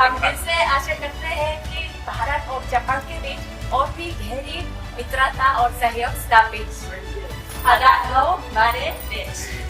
हम फिर से आशा करते हैं कि भारत और जापान के बीच और भी गहरी मित्रता और सहयोग स्थापित हो हमारे देश।